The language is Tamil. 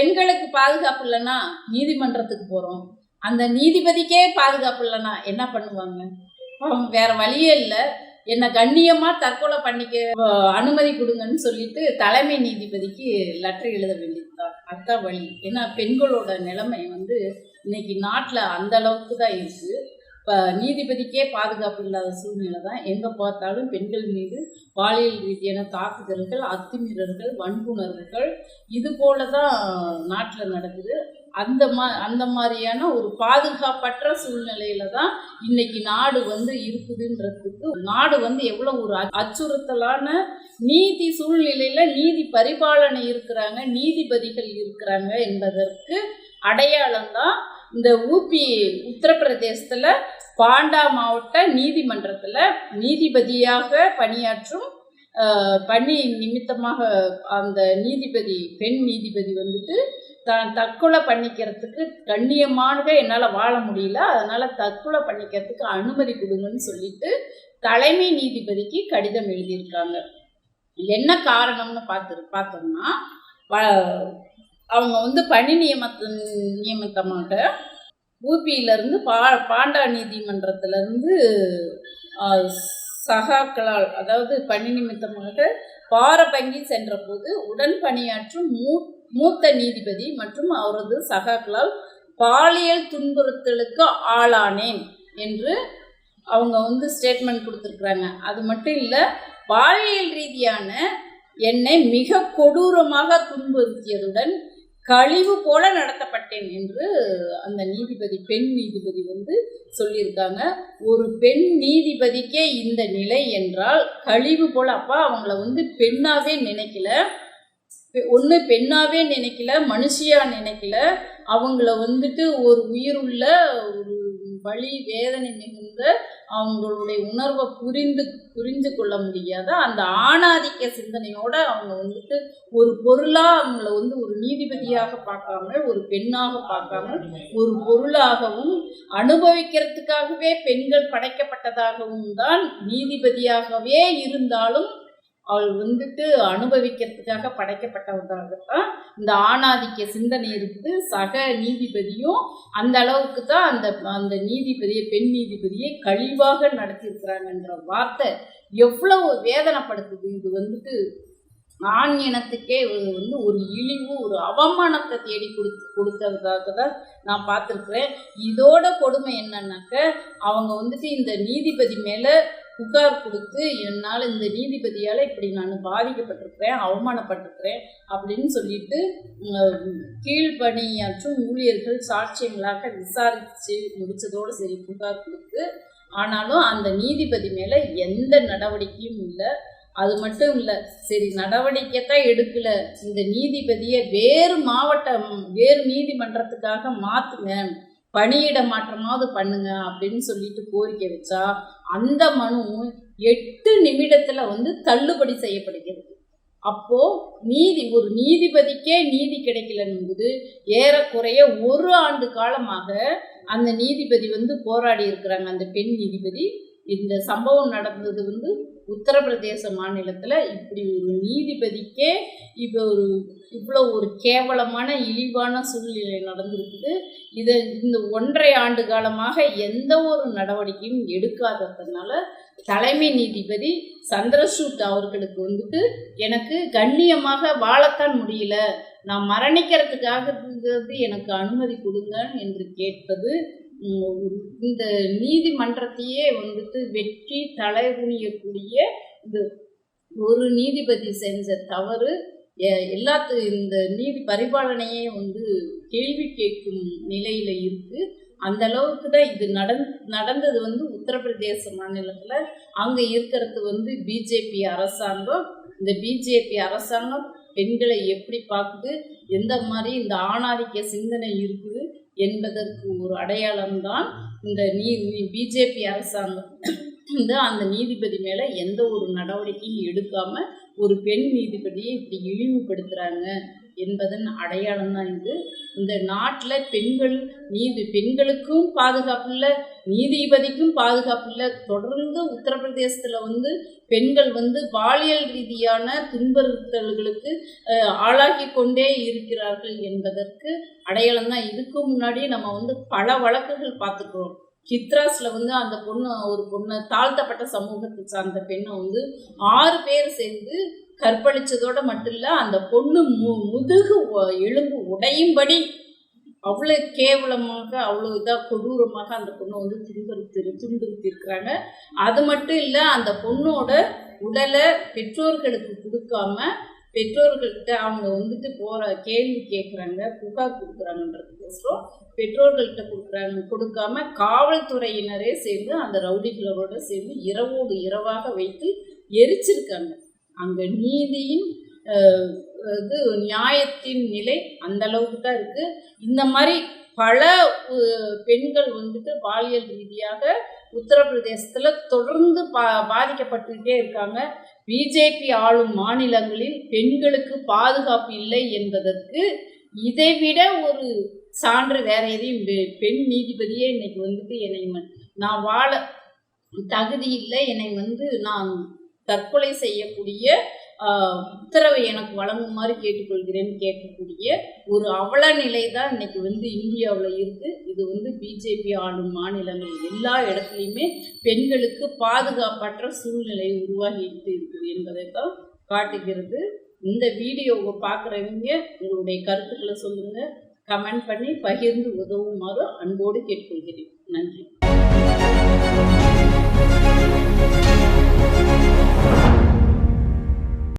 பெண்களுக்கு பாதுகாப்பு இல்லைன்னா நீதிமன்றத்துக்கு போகிறோம் அந்த நீதிபதிக்கே பாதுகாப்பு இல்லைன்னா என்ன பண்ணுவாங்க? அவங்க வேற வழியே இல்லை. என்னை கண்ணியமாக தற்கொலை பண்ணிக்க அனுமதி கொடுங்கன்னு சொல்லிட்டு தலைமை நீதிபதிக்கு லெட்டர் எழுத வேண்டியதுதான் அதான் வழி. ஏன்னா பெண்களோட நிலைமை வந்து இன்னைக்கு நாட்டில் அந்த அளவுக்கு தான் இருக்குது இப்போ நீதிபதிக்கே பாதுகாப்பு இல்லாத சூழ்நிலை தான் எங்கே பார்த்தாலும் பெண்கள் மீது பாலியல் ரீதியான தாக்குதல்கள் அத்துமீறல்கள் வன்புணர்வுகள் இது போல தான் நாட்டில் நடக்குது. அந்த மா அந்த மாதிரியான ஒரு பாதுகாப்பற்ற சூழ்நிலையில தான் இன்னைக்கு நாடு வந்து இருக்குதுன்றதுக்கு நாடு வந்து எவ்வளோ ஒரு அச்சுறுத்தலான நீதி சூழ்நிலையில நீதி பரிபாலனை இருக்கிறாங்க நீதிபதிகள் இருக்கிறாங்க என்பதற்கு அடையாளம் தான் இந்த ஊபி உத்தரப்பிரதேசத்தில் பாண்டா மாவட்ட நீதிமன்றத்தில் நீதிபதியாக பணியாற்றும் பணி நிமித்தமாக அந்த நீதிபதி பெண் நீதிபதி வந்துட்டு தான் தற்கொலை பண்ணிக்கிறதுக்கு கண்ணியமானக என்னால் வாழ முடியல. அதனால் தற்கொலை பண்ணிக்கிறதுக்கு அனுமதி கொடுங்கன்னு சொல்லிட்டு தலைமை நீதிபதிக்கு கடிதம் எழுதியிருக்காங்க. என்ன காரணம்னு பார்த்து பார்த்தோம்னா வ- அவங்க வந்து பணி நியமத்த நியமித்தமாக ஊபியிலேருந்து பா பாண்டா நீதிமன்றத்திலேருந்து சகாக்களால் அதாவது பணி நிமித்தமாக பாரபங்கி சென்றபோது உடன் பணியாற்றும் மூ மூத்த நீதிபதி மற்றும் அவரது சகாக்களால் பாலியல் துன்புறுத்தலுக்கு ஆளானேன் என்று அவங்க வந்து ஸ்டேட்மெண்ட் கொடுத்துருக்குறாங்க. அது மட்டும் இல்லை பாலியல் ரீதியான என்னை மிக கொடூரமாக துன்புறுத்தியதுடன் கழிவு போல நடத்தப்பட்டேன் என்று அந்த நீதிபதி பெண் நீதிபதி வந்து சொல்லியிருக்காங்க. ஒரு பெண் நீதிபதிக்கே இந்த நிலை என்றால் கழிவு போல அப்பா அவங்கள வந்து பெண்ணாவே நினைக்கல. ஒன்று பெண்ணாவே நினைக்கல மனுஷியா நினைக்கல. அவங்கள வந்துட்டு ஒரு உயிருள்ள ஒரு வழி வேதனை மிகுந்த அவங்களுடைய உணர்வை புரிந்து புரிந்து கொள்ள முடியாத அந்த ஆணாதிக்க சிந்தனையோட அவங்க வந்துட்டு ஒரு பொருளாக அவங்கள வந்து ஒரு நீதிபதியாக பார்க்காம ஒரு பெண்ணாக பார்க்காம ஒரு பொருளாகவும் அனுபவிக்கிறதுக்காகவே பெண்கள் படைக்கப்பட்டதாகவும் தான் நீதிபதியாகவே இருந்தாலும் அவள் வந்துட்டு அனுபவிக்கிறதுக்காக படைக்கப்பட்டவதாகத்தான் இந்த ஆணாதிக்க சிந்தனை இருக்குது. சக நீதிபதியும் அந்த அளவுக்கு தான் அந்த அந்த நீதிபதியை பெண் நீதிபதியை கழிவாக நடத்தியிருக்கிறாங்கன்ற வார்த்தை எவ்வளவு வேதனைப்படுத்துது. இது வந்துட்டு ஆண் இனத்துக்கே வந்து ஒரு இழிவு ஒரு அவமானத்தை தேடி கொடுத்து கொடுத்ததாக தான் நான் பார்த்துருக்குறேன். இதோட கொடுமை என்னன்னாக்க அவங்க வந்துட்டு இந்த நீதிபதி மேலே புகார் கொடுத்து என்னால் இந்த நீதிபதியால் இப்படி நான் பாதிக்கப்பட்டிருக்கிறேன் அவமானப்பட்டிருக்கிறேன் அப்படின்னு சொல்லிட்டு கீழ்பணியாற்றும் ஊழியர்கள் சாட்சியங்களாக விசாரித்து முடித்ததோடு சரி புகார் கொடுத்து ஆனாலும் அந்த நீதிபதி மேலே எந்த நடவடிக்கையும் இல்லை. அது மட்டும் இல்லை சரி நடவடிக்கை தான் எடுக்கலை. இந்த நீதிபதியை வேறு மாவட்டம் வேறு நீதிமன்றத்துக்காக மாற்றுங்க பணியிட மாற்றமாவது பண்ணுங்க அப்படின்னு சொல்லிட்டு கோரிக்கை வச்சா அந்த மனு எட்டு நிமிடத்தில் வந்து தள்ளுபடி செய்யப்படுகிறது. அப்போ நீதி ஒரு நீதிபதிக்கே நீதி கிடைக்கலங்கும்போது ஏறக்குறைய ஒரு ஆண்டு காலமாக அந்த நீதிபதி வந்து போராடி இருக்கிறாங்க. அந்த பெண் நீதிபதி இந்த சம்பவம் நடந்தது வந்து உத்தரப்பிரதேச மாநிலத்தில் இப்படி ஒரு நீதிபதிக்கே இப்போ ஒரு இவ்வளோ ஒரு கேவலமான இழிவான சூழ்நிலை நடந்திருக்குது. இதை இந்த ஒன்றரை ஆண்டு காலமாக எந்த ஒரு நடவடிக்கையும் எடுக்காததுனால தலைமை நீதிபதி சந்திரசூட் அவர்களுக்கு வந்துட்டு எனக்கு கண்ணியமாக வாழத்தான் முடியல. நான் மரணிக்கிறதுக்காக இருக்கிறது எனக்கு அனுமதி கொடுங்க என்று கேட்பது இந்த நீதிமன்றத்தையே வந்துட்டு வெற்றி தலைகுனியக்கூடிய இந்த ஒரு நீதிபதி செஞ்ச தவறு எல்லாத்து இந்த நீதி பரிபாலனையே வந்து கேள்வி கேட்கும் நிலையில் இருக்குது அந்த அளவுக்கு தான் இது நடந் நடந்தது வந்து உத்தரப்பிரதேச மாநிலத்தில். அங்கே இருக்கிறது வந்து பிஜேபி அரசாங்கம். இந்த பிஜேபி அரசாங்கம் பெண்களை எப்படி பார்க்குது? எந்த மாதிரி இந்த ஆணாதிக்க சிந்தனை இருக்குது? என்பதற்கு ஒரு அடையாளம்தான் இந்த நீ பிஜேபி அரசாங்கம். வந்து அந்த நீதிபதி மேலே எந்த ஒரு நடவடிக்கையும் எடுக்காமல் ஒரு பெண் நீதிபதியை இப்படி இழிவுபடுத்துகிறாங்க என்பதன் அடையாளம் தான் இது. இந்த நாட்டில் பெண்கள் நீதி பெண்களுக்கும் பாதுகாப்பு இல்லை நீதிபதிக்கும் பாதுகாப்பு இல்லை. தொடர்ந்து உத்தரப்பிரதேசத்தில் வந்து பெண்கள் வந்து பாலியல் ரீதியான துன்புறுத்தல்களுக்கு ஆளாகி கொண்டே இருக்கிறார்கள் என்பதற்கு அடையாளம் தான் இதுக்கு முன்னாடி நம்ம வந்து பல வழக்குகள் பார்த்துக்கிறோம் சித்ராஸில் வந்து அந்த பொண்ணு ஒரு பொண்ணு தாழ்த்தப்பட்ட சமூகத்தை சார்ந்த பெண்ணை வந்து ஆறு பேர் சேர்ந்து கற்பழித்ததோடு மட்டும் இல்லை அந்த பொண்ணு மு முதுகு எலும்பு உடையும்படி அவ்வளோ கேவலமாக அவ்வளோ இதாக கொடூரமாக அந்த பொண்ணை வந்து துன்புறுத்தி துன்புறுத்தியிருக்கிறாங்க. அது மட்டும் இல்லை அந்த பொண்ணோட உடலை பெற்றோர்களுக்கு கொடுக்காம பெற்றோர்கள்கிட்ட அவங்க வந்துட்டு போகிற கேள்வி கேட்குறாங்க புகார் கொடுக்குறாங்கன்றதுக்கோசரம் பெற்றோர்கள்கிட்ட கொடுக்குறாங்க கொடுக்காம காவல்துறையினரே சேர்ந்து அந்த ரவுடிகளோட சேர்ந்து இரவோடு இரவாக வைத்து எரிச்சிருக்காங்க. அங்கே நீதியின் இது நியாயத்தின் நிலை அந்த அளவுக்கு தான் இருக்குது இந்த மாதிரி பல பெண்கள் வந்துட்டு பாலியல் ரீதியாக உத்தரப்பிரதேசத்தில் தொடர்ந்து பா பாதிக்கப்பட்டுக்கிட்டே இருக்காங்க. பிஜேபி ஆளும் மாநிலங்களில் பெண்களுக்கு பாதுகாப்பு இல்லை என்பதற்கு இதைவிட ஒரு சான்று வேற எதையும் பெ- பெண் நீதிபதியே இன்னைக்கு வந்துட்டு என்னை ம- நான் வாழ தகுதி இல்லை. என்னை வந்து நான் தற்கொலை செய்யக்கூடிய உத்தரவை எனக்கு வழங்குமாறு கேட்டுக்கொள்கிறேன்னு கேட்கக்கூடிய ஒரு அவல நிலை தான் இன்னைக்கு வந்து இந்தியாவில் இருக்குது இது வந்து பிஜேபி ஆளும் மாநிலங்கள் எல்லா இடத்துலையுமே பெண்களுக்கு பாதுகாப்பற்ற சூழ்நிலை உருவாகிட்டு இருக்குது என்பதை தான் காட்டுகிறது. இந்த வீடியோவை பார்க்குறவங்க உங்களுடைய கருத்துக்களை சொல்லுங்கள் கமெண்ட் பண்ணி பகிர்ந்து உதவுமாறு அன்போடு கேட்டுக்கொள்கிறேன். நன்றி.